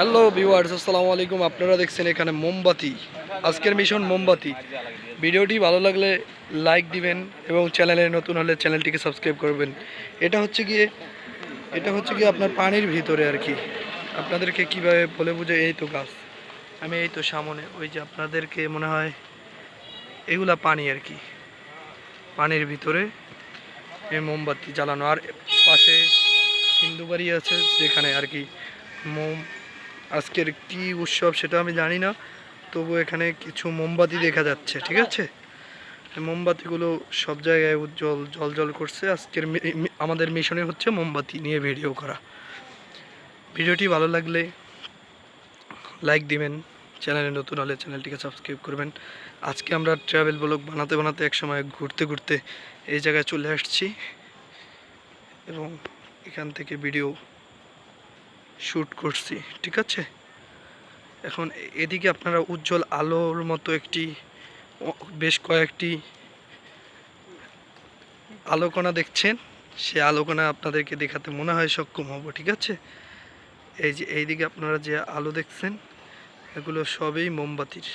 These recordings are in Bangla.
হ্যালো ভিউয়ার্স আসসালামু আলাইকুম। আপনারা দেখছেন এখানে মোমবাতি। আজকের মিশন মোমবাতি। ভিডিওটি ভালো লাগলে লাইক দিবেন এবং চ্যানেলে নতুন হলে চ্যানেলটিকে সাবস্ক্রাইব করবেন। এটা হচ্ছে গিয়ে, এটা হচ্ছে গিয়ে আপনার পানির ভিতরে আর কি। আপনাদেরকে কীভাবে বলে বুঝে এই তো গাছ। আমি এই তো সামনে, ওই যে আপনাদেরকে মনে হয় এগুলা পানি আর কি। পানির ভিতরে এই মোমবাতি জ্বালানো। আর পাশে হিন্দু বাড়ি আছে যেখানে আর কি মোম আজকের কি উৎসব সেটা আমি জানি না, তবু এখানে কিছু মোমবাতি দেখা যাচ্ছে, ঠিক আছে? মোমবাতিগুলো সব জায়গায় উজ্জ্বল জল জল করছে। আজকের আমাদের মিশনে হচ্ছে মোমবাতি নিয়ে ভিডিও করা। ভিডিওটি ভালো লাগলে লাইক দিবেন, চ্যানেলে নতুন হলে চ্যানেলটিকে সাবস্ক্রাইব করবেন। আজকে আমরা ট্রাভেল ব্লগ বানাতে বানাতে একসময় ঘুরতে ঘুরতে এই জায়গায় চলে আসছি। এবং এখান থেকে ভিডিও শ্যুট করছি, ঠিক আছে? এখন এদিকে আপনারা উজ্জ্বল আলোর মতো একটি বেশ কয়েকটি আলোকণা দেখছেন। সে আলোকণা আপনাদেরকে দেখাতে মনে হয় সক্ষম হব, ঠিক আছে? এই যে, এইদিকে আপনারা যে আলো দেখছেন, এগুলো সবই মোমবাতির।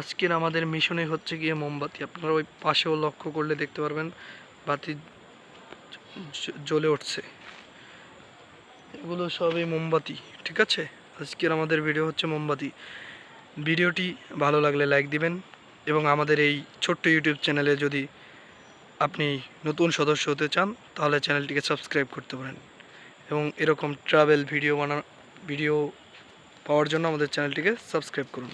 আজকের আমাদের মিশনে হচ্ছে গিয়ে মোমবাতি, আপনারা ওই পাশেও লক্ষ্য করলে দেখতে পারবেন। বাতি জ্বলে উঠছে। এগুলো সবই মোমবাতি, ঠিক আছে? আজকের আমাদের ভিডিও হচ্ছে মোমবাতি। ভিডিওটি ভালো লাগলে লাইক দিবেন এবং আমাদের এই ছোট্ট ইউটিউব চ্যানেলে যদি আপনি নতুন সদস্য হতে চান, তাহলে চ্যানেলটিকে সাবস্ক্রাইব করতে পারেন। এবং এরকম ট্রাভেল ভিডিও বানা ভিডিও পাওয়ার জন্য আমাদের চ্যানেলটিকে সাবস্ক্রাইব করুন।